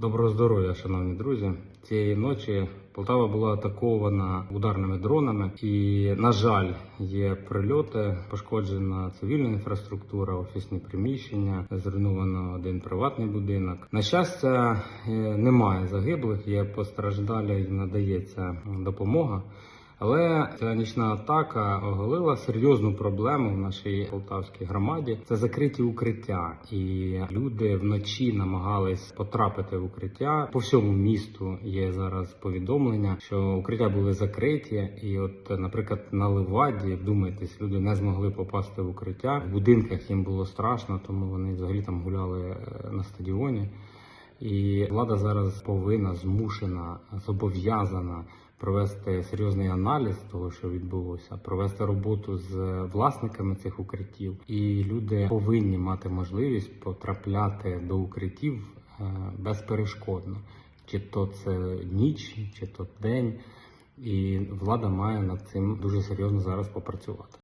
Доброго здоров'я, шановні друзі. Цієї ночі Полтава була атакована ударними дронами, і на жаль, є прильоти, пошкоджена цивільна інфраструктура, офісні приміщення, зруйновано один приватний будинок. На щастя, е, немає загиблих, є постраждалі і надається допомога. Але ця нічна атака оголила серйозну проблему в нашій полтавській громаді. Це закриті укриття, і люди вночі намагались потрапити в укриття. По всьому місту є зараз повідомлення, що укриття були закриті, і от, наприклад, на Леваді, вдумайтесь, люди не змогли попасти в укриття. В будинках їм було страшно, тому вони взагалі там гуляли е, на стадіоні. І влада зараз повинна змушена, зобов'язана провести серйозний аналіз того, що відбулося, провести роботу з власниками цих укриттів, і люди повинні мати можливість потрапляти до укриттів е, безперешкодно, чи то це ніч, чи то день. І влада має над цим дуже серйозно зараз попрацювати.